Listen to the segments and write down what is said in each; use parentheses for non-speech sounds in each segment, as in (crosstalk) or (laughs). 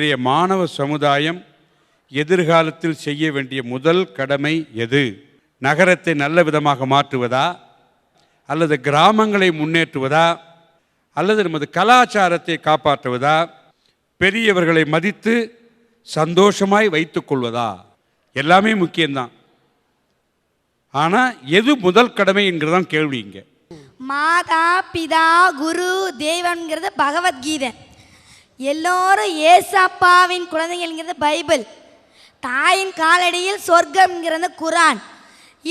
மாணவ சமுதாயம் எதிர்காலத்தில் செய்ய வேண்டிய முதல் கடமை எது? நகரத்தை நல்ல விதமாக மாற்றுவதா? அல்லது கிராமங்களை முன்னேற்றுவதா? அல்லது நமது கலாச்சாரத்தை காப்பாற்றுவதா? பெரியவர்களை மதித்து சந்தோஷமாய் வைத்துக்கொள்வதா எல்லாமே முக்கியம்தான். ஆனால் எது முதல் கடமை என்கிறதான் கேள்வி இங்கே. மாதா பிதா குரு தெய்வம்ங்கிறது பகவத்கீதை. எல்லோரும் ஏசப்பாவின் குழந்தைங்கள்ங்கிறது பைபிள். தாயின் காலடியில் சொர்க்கம்ங்கிறது குரான்.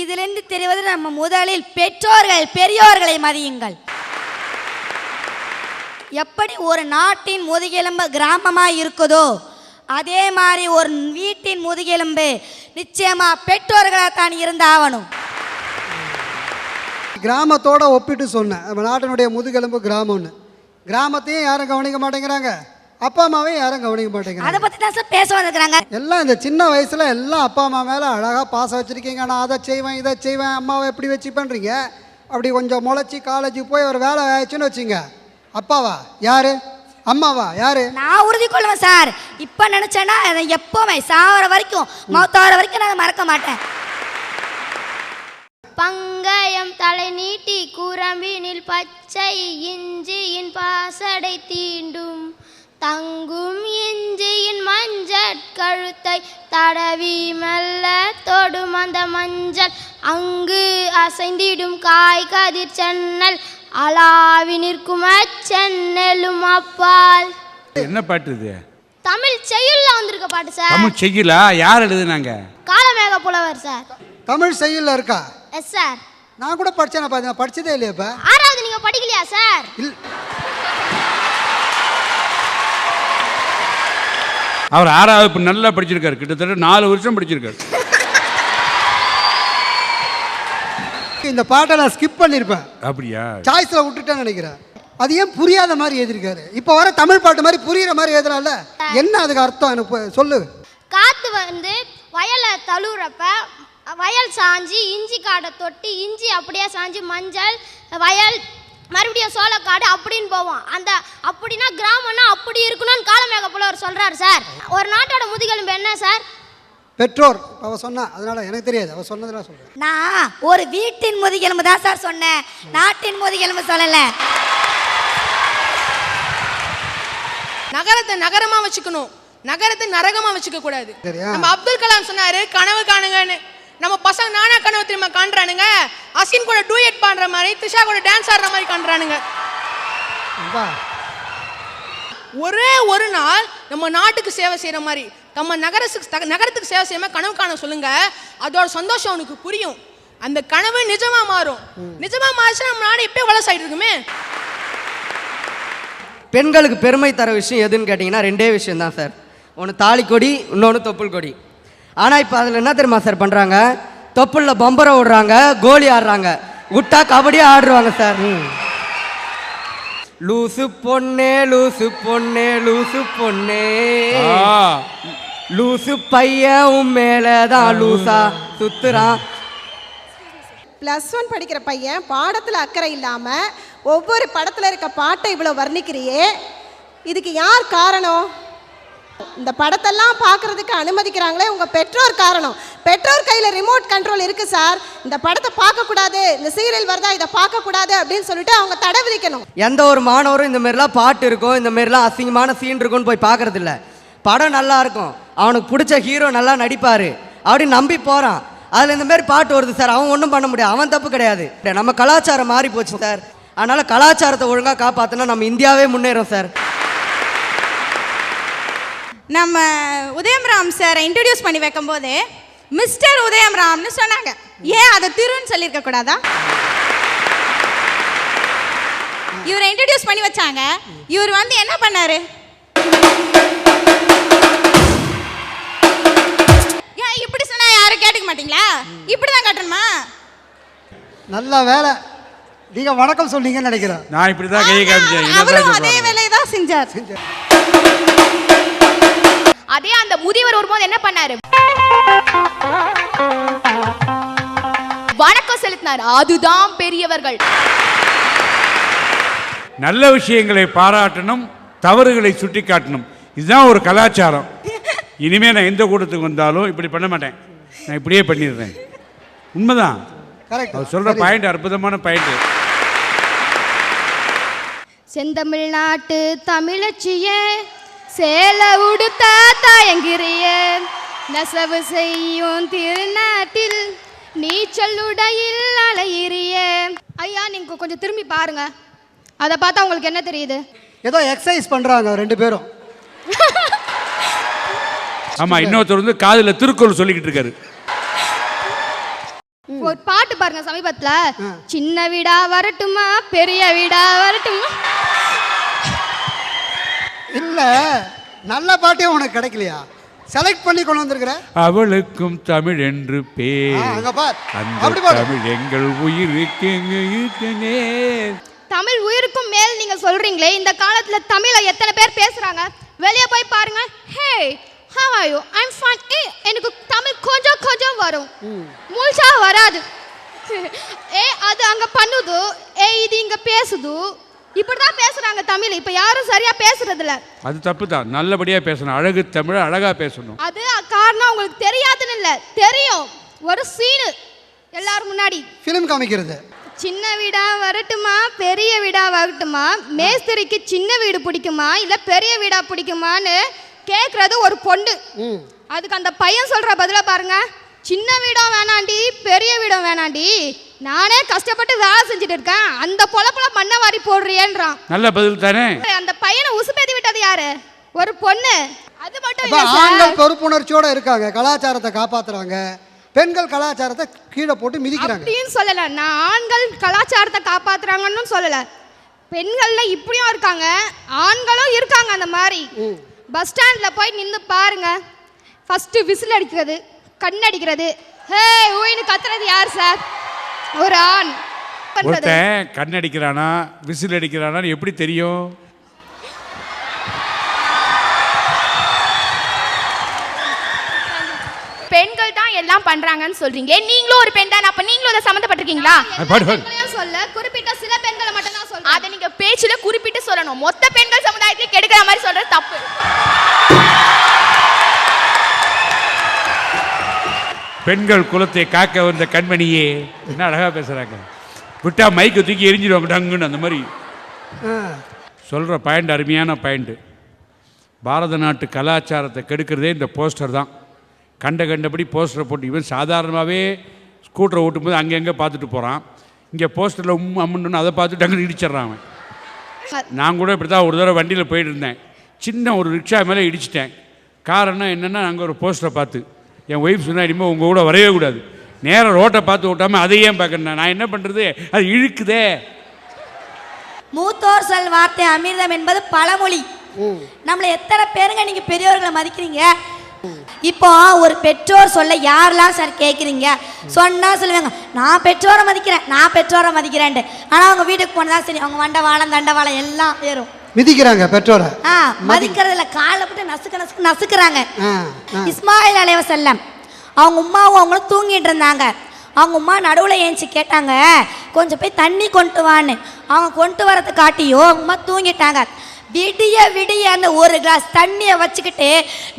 இதிலிருந்து தெரிவது நம்ம முதலில் பெற்றோர்கள் பெரியோர்களை மதியுங்கள். எப்படி ஒரு நாட்டின் முதுகெலும்பு கிராமமாக இருக்குதோ அதே மாதிரி ஒரு வீட்டின் முதுகெலும்பு நிச்சயமா பெற்றோர்களாக தான் இருந்தாகணும். கிராமத்தோட ஒப்பிட்டு சொன்னேன். நம்ம நாட்டினுடைய முதுகெலும்பு கிராமம்னு. கிராமத்தையும் யாரும் கவனிக்க மாட்டேங்கிறாங்க. அப்பா அம்மாவையும் யாரும் கவனிக்க அதை மாட்டேங்கிறாங்க பற்றி தான் சார் பேச வந்திருக்கிறாங்க எல்லாம் இந்த சின்ன வயசில் எல்லாம் அப்பா அம்மா மேலே அழகாக பாசம் வச்சுருக்கீங்க. நான் அதை செய்வேன் இதை செய்வேன். அம்மாவை எப்படி வச்சு பண்ணுறீங்க அப்படி கொஞ்சம் முளைச்சி காலேஜுக்கு போய் ஒரு வேலை ஆயிடுச்சுன்னு வச்சுங்க. அப்பாவா? யாரு? அம்மாவா? யாரு? நான் உறுதி கொள்வேன் சார் இப்போ நினச்சேன்னா அதை எப்போவுமே சாவர வரைக்கும் மௌத்தாவர வரைக்கும் நான் அதை மறக்க மாட்டேன். பங்கயம் தலை நீட்டி கூரம்பினில் பச்சை இஞ்சியின் பாசடை தீண்டும். தங்கும் இஞ்சியின் மஞ்சட் கழுத்தை தடவி மெல்ல தொடும் அந்த மஞ்சள். அங்கு அசைந்திடும் காய் கதிர் சென்னல் அளாவி நிற்கும் அச்சென்னலும் அப்பால். என்ன பாட்டு இது? தமிழ் செய்யுள்ல வந்திருக்க பாட்டு சார். தமிழ் செய்யலா யார் எழுதுனாங்க? காலமேக புலவர் சார். தமிழ் செய்யுளில் இருக்கா? Yes sir. நான் கூட படித்தேன் பார்த்தீங்க படிச்சதே இல்லையா இப்போ. ஆறாவது நீங்க படிக்கலையா சார்? அவர் ஆறாவது இப்போ நல்லா படிச்சிருக்காரு. கிட்டத்தட்ட நாலு வருஷம் படிச்சிருக்காரு. இந்த பாட்டை நான் ஸ்கிப் பண்ணியிருப்பேன் அப்படியா? சாய்ஸில் விட்டுட்டேன்னு நினைக்கிறேன். அது ஏன் புரியாத மாதிரி எழுதியிருக்காரு? இப்போ வர தமிழ் பாட்டு மாதிரி புரியுற மாதிரி எழுதுறான்ல? என்ன அதுக்கு அர்த்தம்? எனக்கு சொல்லு. காத்து வந்து வயலை தழுவுறப்ப வயல் சாஞ்சி இஞ்சி காடை தொட்டி இஞ்சி அப்படியே சாஞ்சி மஞ்சள் வயல் மறுபடியும் சோளக்காடு அப்படின்னு போவோம். அந்த அப்படின்னா கிராமம்னா அப்படி இருக்கணும்னு காலமேக புலவர் சொல்றாரு சார். ஒரு நாட்டோட முதுகெலும்பு என்ன சார்? பெற்றோர் அவ சொன்னா அதனால எனக்கு தெரியாது. அவ சொன்னதெல்லாம் சொல்றேன். நான் ஒரு வீட்டின் முதுகெலும்பு தான் சார் சொன்னேன். நாட்டின் முதுகெலும்பு சொல்லலை. நகரத்தை நகரமா வச்சுக்கணும். நகரத்தை நரகமா வச்சுக்க கூடாது சரியா? நம்ம அப்துல் கலாம் சொன்னாரு கனவு காணுங்கன்னு. நம்ம பசங்க நானா கனவு தெரியுமா காண்றானுங்க? அசின் கூட டூயட் பாடுற மாதிரி திஷா கூட டான்ஸ் ஆடுற மாதிரி காண்றானுங்க. ஒரே ஒரு நாள் நம்ம நாட்டுக்கு சேவை செய்யற மாதிரி நம்ம நகரத்துக்கு தக- நகரத்துக்கு சேவை செய்யாம கனவு காண சொல்லுங்க. அதோட சந்தோஷம் அவனுக்கு புரியும். அந்த கனவு நிஜமா மாறும். நிஜமா மாறிச்சுன்னா நம்ம நாடு எப்பயும் வளசாயிட்டு இருக்குமே. பெண்களுக்கு பெருமை தர விஷயம் எதுன்னு கேட்டிங்கன்னா ரெண்டே விஷயம் தான் சார் ஒன்று தாலி கொடி இன்னொன்று தொப்புள் கொடி ஆனால் இப்போ அதில் என்ன தெரியுமா சார் பண்ணுறாங்க தொப்புளில் பம்பரை விடுறாங்க கோலி ஆடுறாங்க. விட்டா கபடி ஆடுறாங்க சார். லூசு பொண்ணே லூசு பொண்ணே லூசு பொண்ணே. ஆ, லூசு பையன் உன் மேலே தான் லூசா சுத்துறான். ப்ளஸ் ஒன் படிக்கிற பையன் பாடத்தில் அக்கறை இல்லாமல் ஒவ்வொரு படத்தில் இருக்க பாட்டை இவ்வளோ வர்ணிக்கிறியே. இதுக்கு யார் காரணம்? இந்த படத்தெல்லாம் பார்க்கறதுக்கு அனுமதிக்கிறாங்களே உங்கள் பெற்றோர் காரணம். பெற்றோர் கையில் ரிமோட் கண்ட்ரோல் இருக்குது சார். இந்த படத்தை பார்க்கக்கூடாது இந்த சீரியல் வருதா இதை பார்க்கக்கூடாது அப்படின்னு சொல்லிட்டு அவங்க தடை விதிக்கணும். எந்த ஒரு மாணவரும் இந்த மாதிரிலாம் பாட்டு இருக்கும் இந்த மாதிரிலாம் அசிங்கமான சீன் இருக்கும்னு போய் பார்க்கறது படம் நல்லா இருக்கும். அவனுக்கு பிடிச்ச ஹீரோ நல்லா நடிப்பார். அப்படின்னு நம்பி போகிறான் அதில் இந்த மாதிரி பாட்டு வருது சார். அவன் ஒன்றும் பண்ண முடியாது. அவன் தப்பு கிடையாது. நம்ம கலாச்சாரம் மாறி போச்சு சார். அதனால் கலாச்சாரத்தை ஒழுங்காக காப்பாற்றினா நம்ம இந்தியாவே முன்னேறும் சார். நம்ம உதயம்ராம் சாரை இன்ட்ரடியூஸ் பண்ணி வைக்கும்போது மிஸ்டர் உதயம்ராம்னு சொன்னாங்க. ஏன் அதை திருன்னு சொல்லியிருக்க கூடாதா? இவரை இன்ட்ரடியூஸ் பண்ணி வச்சாங்க. இவர் வந்து என்ன பண்ணாரு? ஏன் இப்படி சொன்னா யாரும் கேட்டுக்க மாட்டீங்களா? இப்படி தான் காட்டணுமா? நல்ல வேலை. நீங்க வணக்கம் சொன்னீங்கன்னு நினைக்கிறேன். நான் இப்படி தான் கையை காமிச்சேன். அவரும் அதே? வேலையை தான் செஞ்சார். அதே முதியவர் வரும்போது என்ன பண்ணாரு? வணக்கம் செலுத்தினார். அதுதான் பெரியவர்கள். நல்ல விஷயங்களை பாராட்டணும் தவறுகளை சுட்டிக்காட்டணும். இதுதான் ஒரு கலாச்சாரம். இனிமே நான் எந்த கூட்டத்துக்கு வந்தாலும் இப்படி பண்ண மாட்டேன். நான் இப்படியே பண்ணிடுறேன். உண்மைதான். கரெக்ட் அவர் சொல்கிற பாயிண்ட் அற்புதமான பாயிண்ட் செந்தமிழ்நாட்டு தமிழச்சிய சேல உடுத்த தயங்கிறிய. நெசவு செய்யும் திருநாட்டில் நீச்சல் உடையில் அலையிறிய. ஐயா நீங்க கொஞ்சம் திரும்பி பாருங்க. அதை பார்த்தா உங்களுக்கு என்ன தெரியுது? ஏதோ எக்ஸசைஸ் பண்ணுறாங்க ரெண்டு பேரும். (laughs) ஆமாம் இன்னொருத்தர் வந்து காதில் திருக்குறள் சொல்லிக்கிட்டு இருக்காரு. ஒரு பாட்டு பாருங்க சமீபத்துல. சின்ன வீடா வரட்டுமா பெரிய வீடா வரட்டுமா? இல்லை நல்ல பாட்டே உனக்கு கிடைக்கலையா? செலக்ட் பண்ணி கொண்டு வந்திருக்கிற? அவளுக்கும் தமிழ் என்று பேர். அங்க பார். அந்த அப்படி பாரு தமிழ் எங்கள் உயிருக்கு இருக்குனே. தமிழ் உயிருக்கும் மேல் நீங்க சொல்றீங்களே இந்த காலத்துல தமிழை எத்தனை பேர் பேசுறாங்க? வெளியே போய் பாருங்க. ஹே how are you? I'm fine. ஏ எனக்கு தமிழ் கொஞ்சம் கொஞ்சம் வரும். முழுசா வராது. ஏ அது அங்க பண்ணுது. ஏ இது இங்க பேசுது. இப்படிதான் பேசுறாங்க தமிழ். இப்ப யாரும் சரியா பேசுறது இல்ல அது தப்பு தான் நல்லபடியாக பேசணும். அழகு தமிழ் அழகாக பேசணும். அது காரணம் உங்களுக்கு தெரியாதுன்னு இல்ல. தெரியும். ஒரு சீனு எல்லாரும் முன்னாடி. ஃபிலிம் காமிக்கிறது. சின்ன வீடா வரட்டுமா? பெரிய வீடா வரட்டுமா? மேஸ்திரிக்கு சின்ன வீடு பிடிக்குமா? இல்ல பெரிய வீடா பிடிக்குமான்னு கேக்குறது ஒரு பொண்ணு. ம். அதுக்கு அந்த பையன் சொல்ற பதில பாருங்க. சின்ன வீடும் வேணாண்டி பெரிய வீடும் வேணாண்டி. நானே கஷ்டப்பட்டு வேலை செஞ்சுட்டு இருக்கேன். அந்த பொழப்புல மண்ணை வாரி போடுறியேன்றான். நல்ல பதில் தானே? அந்த பையனை உசுப்பேத்தி விட்டது யாரு? ஒரு பொண்ணு. அது மட்டும் இல்ல சார். ஆண்கள் பொறுப்புணர்ச்சியோட இருக்காங்க. கலாச்சாரத்தை காப்பாத்துறாங்க. பெண்கள் கலாச்சாரத்தை கீழே போட்டு மிதிக்கிறாங்க. அப்படின்னு சொல்லல. நான் ஆண்கள் கலாச்சாரத்தை காப்பாத்துறாங்கன்னு சொல்லல. பெண்கள்ல இப்படியும் இருக்காங்க. ஆண்களும் இருக்காங்க அந்த மாதிரி. பஸ் ஸ்டாண்ட்ல போய் நின்று பாருங்க. ஃபர்ஸ்ட் விசில் அடிக்கிறது கண் அடிக்கிறது. ஹே ஊயின்னு கத்துறது யார் சார்? ஒரு ஆண். ஒருத்தன் கண் அடிக்கிறானா விசில் அடிக்கிறானான்னு எப்படி தெரியும்? பெண்கள் தான் எல்லாம் பண்றாங்கன்னு சொல்றீங்க. நீங்களும் ஒரு பெண் தான்? அப்ப நீங்களும் அதை சம்மந்தப்பட்டிருக்கீங்களா? சொல்ல? குறிப்பிட்ட சில பெண்களை மட்டும் தான் சொல்றேன். அதை நீங்க பேச்சுல குறிப்பிட்டு சொல்லணும். மொத்த பெண்கள் சமுதாயத்தை கெடுக்கிற மாதிரி சொல்றது தப்பு. பெண்கள் குலத்தை காக்க வந்த கண்மணியே என்ன அழகாக பேசுகிறாங்க விட்டா மைக்கை தூக்கி எரிஞ்சிடுவாங்க டங்குன்னு அந்த மாதிரி. சொல்கிற பாயிண்ட் அருமையான பாயிண்ட்டு பாரத நாட்டு கலாச்சாரத்தை கெடுக்கிறதே இந்த போஸ்டர் தான். கண்ட கண்டபடி போஸ்டரை போட்டு இவன் சாதாரணமாகவே ஸ்கூட்டரை ஓட்டும்போது அங்கங்கே பார்த்துட்டு போகிறான் இங்கே போஸ்டரில் உம் அம்முன்னு அதை பார்த்து டங்குன்னு இடிச்சிட்றான் அவன். நான் கூட இப்படி தான் ஒரு தடவை வண்டியில் போயிட்டு இருந்தேன். சின்ன ஒரு ரிக்ஷா மேலே இடிச்சிட்டேன். காரணம் என்னென்னா அங்கே ஒரு போஸ்டரை பார்த்து. என் ஒய்ஃப் சொன்னா இனிமேல் உங்கள் கூட வரவே கூடாது. நேராக ரோட்டை பார்த்து ஓட்டாமல் அதை ஏன் பார்க்கணும் நான் என்ன பண்ணுறது அது இழுக்குதே. மூத்தோர் சொல் வார்த்தை அமிர்தம் என்பது பழமொழி. நம்மளை எத்தனை பேருங்க நீங்க பெரியவர்களை மதிக்கிறீங்க? இப்போ ஒரு பெற்றோர் சொல்ல யாரெல்லாம் சார் கேட்குறீங்க சொன்னா சொல்லுவாங்க நான் பெற்றோரை மதிக்கிறேன் நான் பெற்றோரை மதிக்கிறேன்ட்டு. ஆனால் அவங்க வீட்டுக்கு போனதா சரி அவங்க வண்டவாளம் தண்டவாளம் எல்லாம் ஏறும். மிதிக்கிறாங்க பெற்றோரை. ஆ மதிக்கிறதுல காலில் போட்டு நசுக்க நசுக்கு நசுக்கிறாங்க. இஸ்மாயில் அலைவசல்லம் அவங்க உமாவும் அவங்களும் தூங்கிட்டு இருந்தாங்க. அவங்க உமா நடுவில் ஏஞ்சி கேட்டாங்க கொஞ்சம் போய் தண்ணி கொண்டு வான்னு. அவங்க கொண்டு வரது காட்டியோ அவங்க உமா தூங்கிட்டாங்க. விடிய விடிய அந்த ஒரு கிளாஸ் தண்ணியை வச்சுக்கிட்டு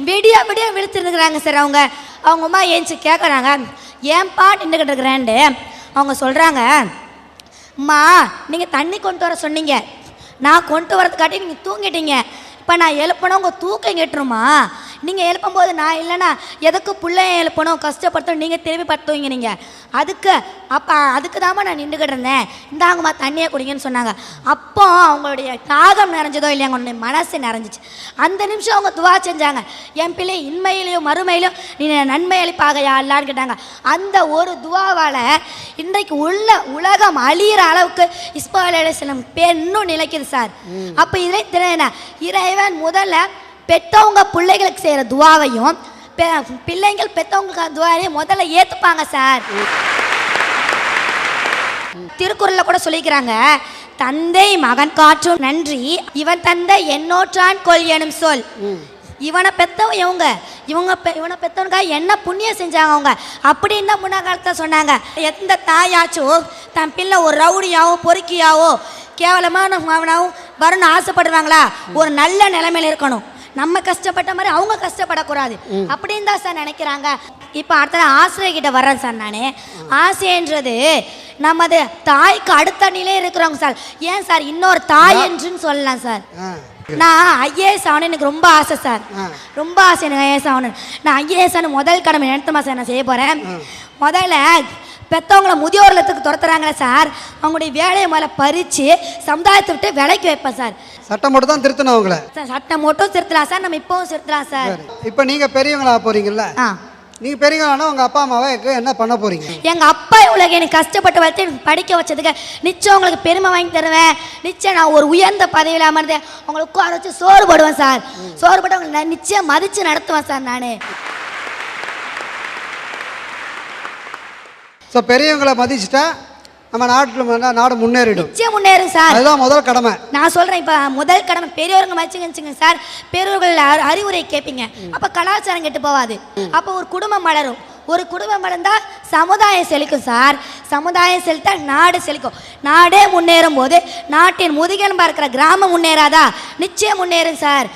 விடிய விடிய விழுத்துருக்குறாங்க சார் அவங்க. அவங்க உமா ஏஞ்சி கேட்குறாங்க ஏன்பா நின்றுக்கிட்டு இருக்கிறேன்ட்டு? அவங்க சொல்கிறாங்க அம்மா நீங்கள் தண்ணி கொண்டு வர சொன்னீங்க. நான் கொண்டு வரதுக்காட்டி நீங்கள் தூங்கிட்டீங்க. இப்போ நான் எழுப்பினா உங்கள் தூக்கம் கெட்டுருமா? நீங்கள் எழுப்பும்போது நான் இல்லைன்னா எதுக்கு பிள்ளைய எழுப்பணும்? கஷ்டப்படுத்தணும். நீங்கள் திரும்பி படுத்துவீங்க நீங்கள் அதுக்கு அப்போ அதுக்கு தாம்மா நான் நின்றுக்கிட்டு இருந்தேன். இந்தாங்கம்மா தண்ணியை குடிங்கன்னு சொன்னாங்க. அப்போ அவங்களுடைய தாகம் நிறைஞ்சதோ இல்லையா அவங்களுடைய மனசு நிறைஞ்சிச்சு. அந்த நிமிஷம் அவங்க துவா செஞ்சாங்க. என் பிள்ளை இன்மையிலையும் மறுமையிலும் நீ நன்மை அளிப்பாக யாழ்லான்னு கேட்டாங்க. அந்த ஒரு துவாவால் இன்றைக்கு உள்ள உலகம் அழியிற அளவுக்கு பேர் இன்னும் நிலைக்குது சார். அப்போ இதை திறன இறைவன் முதல்ல பெற்றவங்க பிள்ளைகளுக்கு செய்கிற துவாவையும் பிள்ளைங்கள் பெற்றவங்களுக்கு துவாரையும் முதல்ல ஏற்றுப்பாங்க சார். திருக்குறளில் கூட சொல்லிக்கிறாங்க தந்தை மகன் காற்றும் நன்றி இவன் தந்தை என்னோற்றான் கொள் எனும் சொல். இவனை பெத்தவன் இவங்க இவங்க இவனை பெத்தவனுக்காக என்ன புண்ணியம் செஞ்சாங்க அவங்க? அப்படின்னு தான் முன்ன காலத்தில் சொன்னாங்க. எந்த தாயாச்சும் தன் பிள்ளை ஒரு ரவுடியாவோ பொறுக்கியாவோ கேவலமான அவனாவும் வரணும்னு ஆசைப்படுவாங்களா ஒரு நல்ல நிலைமையில இருக்கணும். நம்ம கஷ்டப்பட்ட மாதிரி அவங்க கஷ்டப்படக்கூடாது. அப்படின்னு தான் சார் நினைக்கிறாங்க. இப்போ அடுத்தது ஆசிரியர் கிட்ட வர்றேன் சார் நான். ஆசைன்றது நமது தாய்க்கு அடுத்த நிலை இருக்கிறவங்க சார் ஏன் சார் இன்னொரு தாய் என்றுன்னு சொல்லலாம் சார். நான் ஐஏஎஸ் ஆகணும் எனக்கு ரொம்ப ஆசை சார் ரொம்ப ஆசை எனக்கு ஐஏஎஸ் ஆகணும் நான் ஐஏஎஸ் ஆன முதல் கடமை நினைத்தமா சார் நான் செய்ய போகிறேன் முதல்ல பெற்றவங்கள முதியோர் இல்லத்துக்கு துரத்துறாங்களே சார். அவங்களுடைய வேலையை முதல்ல பறித்து சமுதாயத்தை விட்டு விலைக்கு வைப்பேன் சார். சட்டம் மட்டும் தான் திருத்தணும் அவங்கள. சார் சட்டம் மட்டும் திருத்தலாம் சார் நம்ம இப்போவும் திருத்தலாம் சார். இப்போ நீங்கள் பெரியவங்களா போகிறீங்கல்ல ஆ. நீங்கள் பெரியவங்களானா உங்கள் அப்பா அம்மாவை என்ன பண்ண போகிறீங்க எங்க அப்பா இவ்வளவு எனக்கு கஷ்டப்பட்டு வளர்த்து எனக்கு படிக்க வச்சதுக்கு நிச்சயம் உங்களுக்கு பெருமை வாங்கி தருவேன். நிச்சயம் நான் ஒரு உயர்ந்த பதவியில் அமர்ந்து உங்களை உட்கார வச்சு சோறு போடுவேன் சார் சோறு போட்டு நான் நிச்சயம் மதிச்சு நடத்துவேன் சார் நான். ஸோ பெரியவங்களை மதிச்சுட்டா நம்ம நாட்டில் நாடு முன்னேறிடும். நிச்சயம் முன்னேறும் சார். அதுதான் முதல் கடமை. நான் சொல்றேன் இப்ப முதல் கடமை பெரியவங்க மதிச்சுங்க சார். பெரியவர்கள் அறி- அறிவுரை கேட்பீங்க. அப்ப கலாச்சாரம் கெட்டு போவாது. அப்ப ஒரு குடும்பம் மலரும் ஒரு குடும்பம் வளர்ந்தா சமுதாயம் செழிக்கும் சார். சமுதாயம் செழித்தா நாடு செழிக்கும். நாடே முன்னேறும் போது நாட்டின் முதுகெலும்பா இருக்கிற கிராமம் முன்னேறாதா? நிச்சயம் முன்னேறும் சார்.